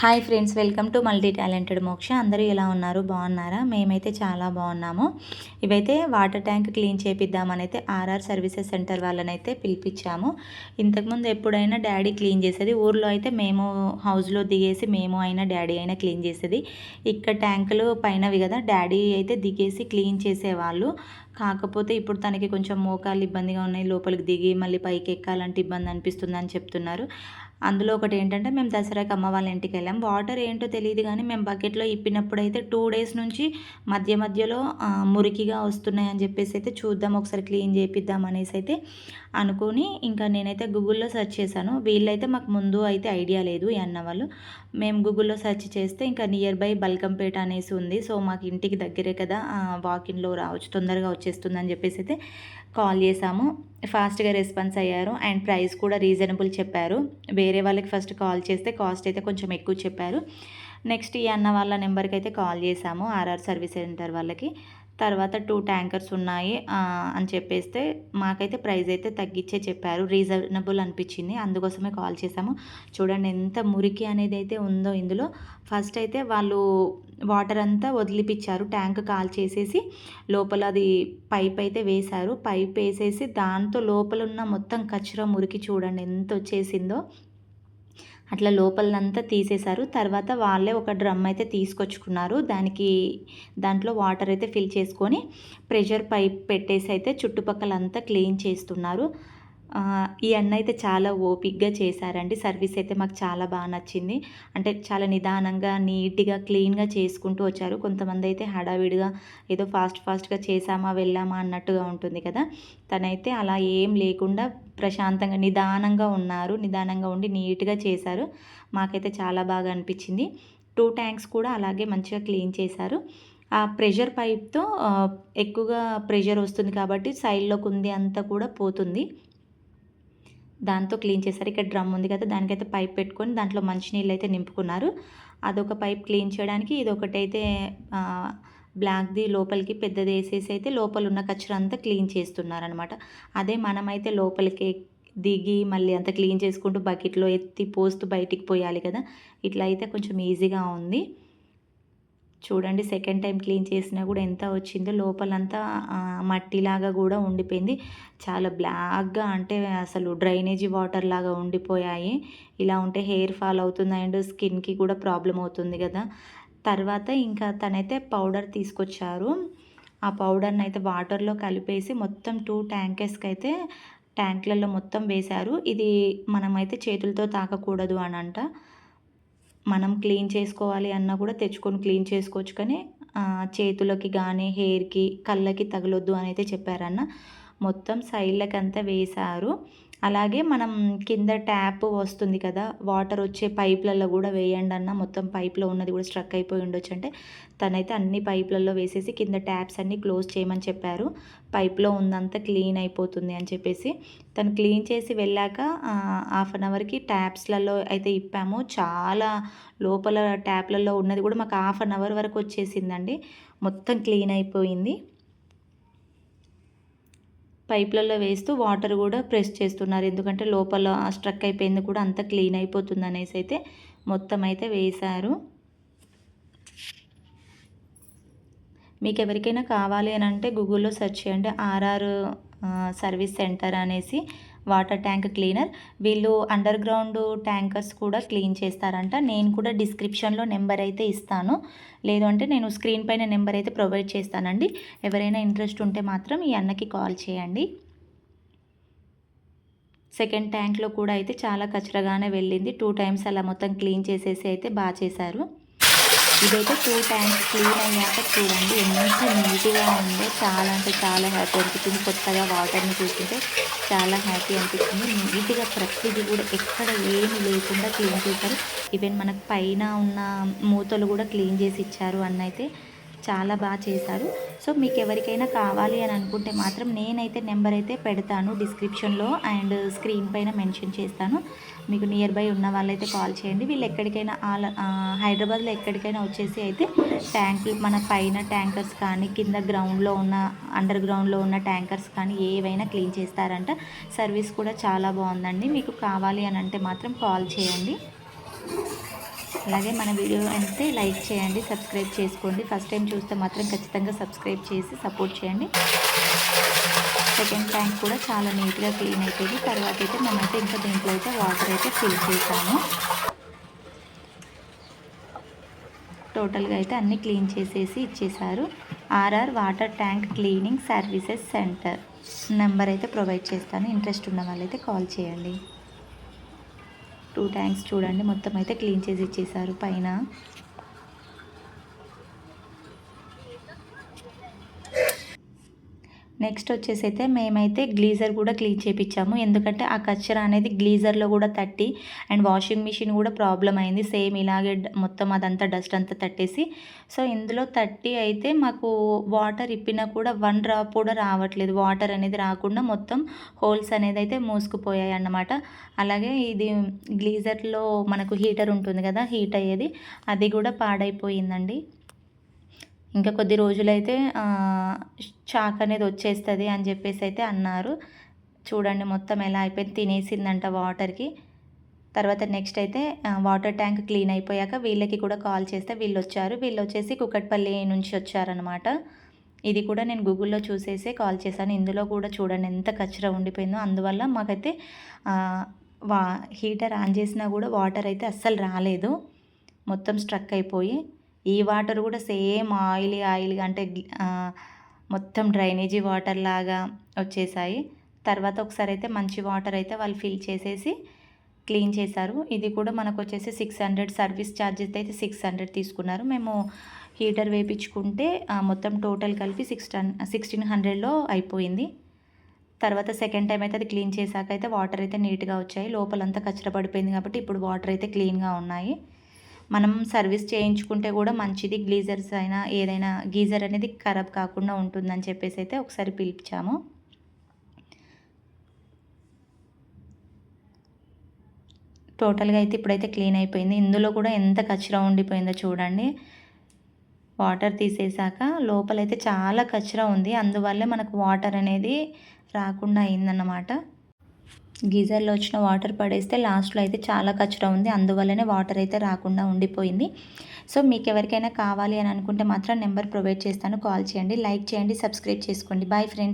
Hi friends welcome to multi talented Moksha. అందరూ ఎలా ఉన్నారు? బాగున్నారా? మేమైతే చాలా బాగున్నాము. ఇవైతే వాటర్ ట్యాంక్ క్లీన్ చేపిద్దామనైతే అయితే ఆర్ఆర్ సర్వీసెస్ సెంటర్ వాళ్ళనైతే పిలిపించాము ఇంతకుముందు ఎప్పుడైనా డాడీ క్లీన్ చేసేది ఊర్లో అయితే మేము హౌస్లో దిగేసి మేము అయినా డాడీ అయినా క్లీన్ చేసేది. ఇక్కడ ట్యాంకులు పైనవి కదా డాడీ అయితే దిగేసి క్లీన్ చేసేవాళ్ళు. కాకపోతే ఇప్పుడు తనకి కొంచెం మోకాలు ఇబ్బందిగా ఉన్నాయి లోపలికి దిగి మళ్ళీ పైకి ఎక్కాలంటే ఇబ్బంది అనిపిస్తుంది అని చెప్తున్నారు. అందులో ఒకటి ఏంటంటే మేము దసరాకి అమ్మ వాళ్ళ ఇంటికి వెళ్ళాం. వాటర్ ఏంటో తెలియదు కానీ మేము బకెట్లో ఇప్పినప్పుడు అయితే టూ డేస్ నుంచి మధ్య మధ్యలో మురికిగా వస్తున్నాయని చెప్పేసి అయితే చూద్దాం. ఒకసారి క్లీన్ చేపిద్దాం అనేసి అయితే అనుకుని ఇంకా నేనైతే గూగుల్లో సెర్చ్ చేశాను. వీళ్ళైతే మాకు ముందు అయితే ఐడియా లేదు ఈ అన్న వాళ్ళు. మేము గూగుల్లో సెర్చ్ చేస్తే ఇంకా నియర్ బై బల్కంపేట అనేసి ఉంది. సో మాకు ఇంటికి దగ్గరే కదా వాకిన్లో రావచ్చు తొందరగా వచ్చేస్తుందని చెప్పేసి అయితే కాల్ చేసాము ఫాస్ట్గా రెస్పాన్స్ అయ్యారు అండ్ ప్రైస్ కూడా రీజనబుల్ చెప్పారు. వేరే వాళ్ళకి ఫస్ట్ కాల్ చేస్తే కాస్ట్ అయితే కొంచెం ఎక్కువ చెప్పారు. నెక్స్ట్ ఈ అన్న వాళ్ళ నెంబర్కి అయితే కాల్ చేసాము ఆర్ఆర్ సర్వీస్ సెంటర్ వాళ్ళకి. తర్వాత టూ ట్యాంకర్స్ ఉన్నాయి అని చెప్పేస్తే మాకైతే ప్రైస్ అయితే తగ్గించే చెప్పారు. రీజనబుల్ అనిపించింది. అందుకోసమే కాల్ చేసాము చూడండి ఎంత మురికి అనేది అయితే ఉందో ఇందులో. ఫస్ట్ అయితే వాళ్ళు వాటర్ అంతా వదిలిపించారు ట్యాంక్ కాల్ చేసేసి లోపల అది పైప్ అయితే వేశారు. పైప్ వేసేసి దాంతో లోపల ఉన్న మొత్తం కచ్చరా మురికి చూడండి ఎంత వచ్చేసిందో. అట్లా లోపలంతా తీసేశారు. తర్వాత వాళ్ళే ఒక డ్రమ్ అయితే తీసుకొచ్చుకున్నారు. దానికి దాంట్లో వాటర్ అయితే ఫిల్ చేసుకొని ప్రెషర్ పైప్ పెట్టేసి అయితే చుట్టుపక్కలంతా క్లీన్ చేస్తున్నారు. ఈ అన్న అయితే చాలా ఓపిక్గా చేశారండి. సర్వీస్ అయితే మాకు చాలా బాగా నచ్చింది. అంటే చాలా నిదానంగా నీట్గా క్లీన్గా చేసుకుంటూ వచ్చారు. కొంతమంది అయితే హడావిడిగా ఏదో ఫాస్ట్ ఫాస్ట్గా చేసామా వెళ్ళామా అన్నట్టుగా ఉంటుంది కదా. తనైతే అలా ఏం లేకుండా ప్రశాంతంగా నిదానంగా ఉన్నారు. నిదానంగా ఉండి నీట్గా చేశారు. మాకైతే చాలా బాగా అనిపించింది. టూ ట్యాంక్స్ కూడా అలాగే మంచిగా క్లీన్ చేశారు. ఆ ప్రెషర్ పైప్తో ఎక్కువగా ప్రెషర్ వస్తుంది కాబట్టి సైడ్లోకి ఉంది అంతా కూడా పోతుంది. దాంతో క్లీన్ చేశారు. ఇక్కడ డ్రమ్ ఉంది కదా దానికైతే పైప్ పెట్టుకొని దాంట్లో మంచినీళ్ళు అయితే నింపుకున్నారు. అదొక పైప్ క్లీన్ చేయడానికి ఇది ఒకటైతే బ్లాక్ది లోపలికి పెద్దది వేసేసి అయితే లోపల ఉన్న కచ్చరా అంతా క్లీన్ చేస్తున్నారనమాట అదే మనమైతే లోపలికి దిగి మళ్ళీ అంత క్లీన్ చేసుకుంటూ బకెట్లో ఎత్తి పోస్తూ బయటికి పోయాలి కదా. ఇట్లా అయితే కొంచెం ఈజీగా ఉంది. చూడండి సెకండ్ టైం క్లీన్ చేసినా కూడా ఎంత వచ్చిందో లోపలంతా మట్టిలాగా కూడా ఉండిపోయింది. చాలా బ్లాక్గా అంటే అసలు డ్రైనేజీ వాటర్ లాగా ఉండిపోయాయి. ఇలా ఉంటే హెయిర్ ఫాల్ అవుతుంది అండ్ స్కిన్కి కూడా ప్రాబ్లం అవుతుంది కదా. తర్వాత ఇంకా తనైతే పౌడర్ తీసుకొచ్చారు. ఆ పౌడర్ని అయితే వాటర్లో కలిపేసి మొత్తం టూ ట్యాంకర్స్కి అయితే ట్యాంక్లలో మొత్తం వేశారు. ఇది మనమైతే చేతులతో తాకకూడదు అని అంట మనం క్లీన్ చేసుకోవాలి అన్నా కూడా తెచ్చుకొని క్లీన్ చేసుకోవచ్చు. కానీ చేతులకి కానీ హెయిర్కి కళ్ళకి తగలొద్దు అని అయితే చెప్పారన్న. మొత్తం సైడ్లకి అంతా వేశారు. అలాగే మనం కింద ట్యాప్ వస్తుంది కదా వాటర్ వచ్చే పైప్లలో కూడా వేయండి అన్న మొత్తం పైప్లో ఉన్నది కూడా స్ట్రక్ అయిపోయి ఉండొచ్చు. అంటే తనైతే అన్ని పైప్లలో వేసేసి కింద ట్యాప్స్ అన్నీ క్లోజ్ చేయమని చెప్పారు. పైప్లో ఉందంతా క్లీన్ అయిపోతుంది అని చెప్పేసి. తను క్లీన్ చేసి వెళ్ళాక హాఫ్ అన్ అవర్కి ట్యాప్స్లలో అయితే ఇప్పాము. చాలా లోపల ట్యాప్లలో ఉన్నది కూడా మాకు హాఫ్ అన్ అవర్ వరకు వచ్చేసిందండి. మొత్తం క్లీన్ అయిపోయింది. పైప్లలో వేస్తూ వాటర్ కూడా ప్రెస్ చేస్తున్నారు. ఎందుకంటే లోపల స్ట్రక్ అయిపోయింది కూడా అంత క్లీన్ అయిపోతుంది అనేసి అయితే మొత్తం అయితే వేశారు. మీకు ఎవరికైనా కావాలి అని అంటే గూగుల్లో సెర్చ్ చేయండి. ఆర్ఆర్ సర్వీస్ సెంటర్ అనేసి వాటర్ ట్యాంక్ క్లీనర్. వీళ్ళు అండర్ గ్రౌండ్ ట్యాంకర్స్ కూడా క్లీన్ చేస్తారంట. నేను కూడా డిస్క్రిప్షన్లో నెంబర్ అయితే ఇస్తాను. లేదు అంటే నేను స్క్రీన్ పైన నెంబర్ అయితే ప్రొవైడ్ చేస్తానండి. ఎవరైనా ఇంట్రెస్ట్ ఉంటే మాత్రం ఈ అన్నకి కాల్ చేయండి. సెకండ్ ట్యాంక్లో కూడా అయితే చాలా కచరగానే వెళ్ళింది. టూ టైమ్స్ అలా మొత్తం క్లీన్ చేసేసి అయితే బాగా చేశారు ఇదైతే టూ టైమ్స్ క్లీన్ అయ్యాక చూడండి ఎంత నీట్గా ఉందో చాలా అంటే చాలా హ్యాపీ అనిపించింది కొత్తగా వాటర్ని చూస్తుంటే చాలా హ్యాపీ అనిపించింది నీట్గా ప్రతిదీ కూడా ఎక్కడ ఏమి లేకుండా క్లీన్ చేశారు. ఈవెన్ మనకు పైన ఉన్న మూతలు కూడా క్లీన్ చేసి ఇచ్చారు అన్నైతే. చాలా బాగా చేశారు. సో మీకు ఎవరికైనా కావాలి అని అనుకుంటే మాత్రం నేనైతే నెంబర్ అయితే పెడతాను డిస్క్రిప్షన్లో అండ్ స్క్రీన్ పైన మెన్షన్ చేస్తాను. మీకు నియర్ బై ఉన్న వాళ్ళైతే కాల్ చేయండి. వీళ్ళు ఎక్కడికైనా ఆల్ హైదరాబాద్లో ఎక్కడికైనా వచ్చేసి అయితే ట్యాంకులు మన పైన ట్యాంకర్స్ కానీ కింద గ్రౌండ్లో ఉన్న అండర్ గ్రౌండ్లో ఉన్న ట్యాంకర్స్ కానీ ఏవైనా క్లీన్ చేస్తారంట. సర్వీస్ కూడా చాలా బాగుందండి. మీకు కావాలి అని అంటే మాత్రం కాల్ చేయండి. అలాగే మన వీడియో అయితే లైక్ చేయండి సబ్స్క్రైబ్ చేసుకోండి. ఫస్ట్ టైం చూస్తే మాత్రం ఖచ్చితంగా సబ్స్క్రైబ్ చేసి సపోర్ట్ చేయండి. సెకండ్ ట్యాంక్ కూడా చాలా నీట్గా క్లీన్ అయిపోయింది. తర్వాత అయితే మేమైతే ఇంకా దీంట్లో అయితే వాటర్ అయితే ఫిల్ చేసాము. టోటల్గా అయితే అన్నీ క్లీన్ చేసేసి ఇచ్చేసారు. RR water tank cleaning services centre. Number అయితే ప్రొవైడ్ చేస్తాను. ఇంట్రెస్ట్ ఉన్న వాళ్ళైతే కాల్ చేయండి. టూ ట్యాంక్స్ చూడండి. మొత్తం అయితే క్లీన్ చేసి ఇచ్చేసారు పైన. నెక్స్ట్ వచ్చేసి అయితే మేమైతే గ్లీజర్ కూడా క్లీన్ చేయించాము ఎందుకంటే ఆ కచ్చర అనేది గ్లీజర్లో కూడా తట్టి అండ్ వాషింగ్ మిషన్ కూడా ప్రాబ్లం అయింది. సేమ్ ఇలాగే మొత్తం అదంతా డస్ట్ అంతా తట్టేసి. సో ఇందులో తట్టి అయితే మాకు వాటర్ ఇప్పినా కూడా వన్ డ్రాప్ కూడా రావట్లేదు. వాటర్ అనేది రాకుండా మొత్తం హోల్స్ అనేది అయితే మూసుకుపోయాయి అన్నమాట. అలాగే ఇది గ్లీజర్లో మనకు హీటర్ ఉంటుంది కదా హీట్ అయ్యేది అది కూడా పాడైపోయిందండి. ఇంకా కొద్ది రోజులైతే చాక్ అనేది వచ్చేస్తుంది అని చెప్పేసి అయితే అన్నారు. చూడండి మొత్తం ఎలా అయిపోయింది. తినేసిందంట వాటర్కి. తర్వాత నెక్స్ట్ అయితే వాటర్ ట్యాంక్ క్లీన్ అయిపోయాక వీళ్ళకి కూడా కాల్ చేస్తే వీళ్ళు వచ్చారు వీళ్ళు వచ్చేసి కుక్కట్పల్లి నుంచి వచ్చారనమాట ఇది కూడా నేను గూగుల్లో చూసేసి కాల్ చేశాను. ఇందులో కూడా చూడండి ఎంత కచ్చరా ఉండిపోయిందో. అందువల్ల మాకైతే వా హీటర్ ఆన్ చేసినా కూడా వాటర్ అయితే అస్సలు రాలేదు. మొత్తం స్ట్రక్ అయిపోయి. ఈ వాటర్ కూడా సేమ్ ఆయిలీ ఆయిల్గా అంటే మొత్తం డ్రైనేజీ వాటర్ లాగా వచ్చేసాయి. తర్వాత ఒకసారి అయితే మంచి వాటర్ అయితే వాళ్ళు ఫిల్ చేసేసి క్లీన్ చేశారు. ఇది కూడా మనకు వచ్చేసి సిక్స్ హండ్రెడ్ సర్వీస్ ఛార్జెస్ అయితే సిక్స్ హండ్రెడ్ తీసుకున్నారు. మేము హీటర్ వేయించుకుంటే మొత్తం టోటల్ కలిపి సిక్స్ టన్ సిక్స్టీన్ హండ్రెడ్లో అయిపోయింది. తర్వాత సెకండ్ టైం అయితే అది క్లీన్ చేశాక అయితే వాటర్ అయితే నీట్గా వచ్చాయి. లోపలంతా కచ్చర పడిపోయింది కాబట్టి ఇప్పుడు వాటర్ అయితే క్లీన్గా ఉన్నాయి. మనం సర్వీస్ చేయించుకుంటే కూడా మంచిది గ్లీజర్స్ అయినా ఏదైనా గీజర్ అనేది ఖరాబ్ కాకుండా ఉంటుందని చెప్పేసి అయితే ఒకసారి పిలిపించాము టోటల్గా అయితే ఇప్పుడైతే క్లీన్ అయిపోయింది. ఇందులో కూడా ఎంత కచరా ఉండిపోయిందో చూడండి. వాటర్ తీసేసాక లోపలైతే చాలా కచరా ఉంది. అందువల్లే మనకు వాటర్ అనేది రాకుండా అయిందన్నమాట. గీజర్లో వచ్చిన వాటర్ పడేస్తే లాస్ట్లో అయితే చాలా కచరా ఉంది. అందువల్లనే వాటర్ అయితే రాకుండా ఉండిపోయింది. సో మీకు ఎవరికైనా కావాలి అని అనుకుంటే మాత్రం నెంబర్ ప్రొవైడ్ చేస్తాను. కాల్ చేయండి లైక్ చేయండి సబ్స్క్రైబ్ చేసుకోండి. Bye friends.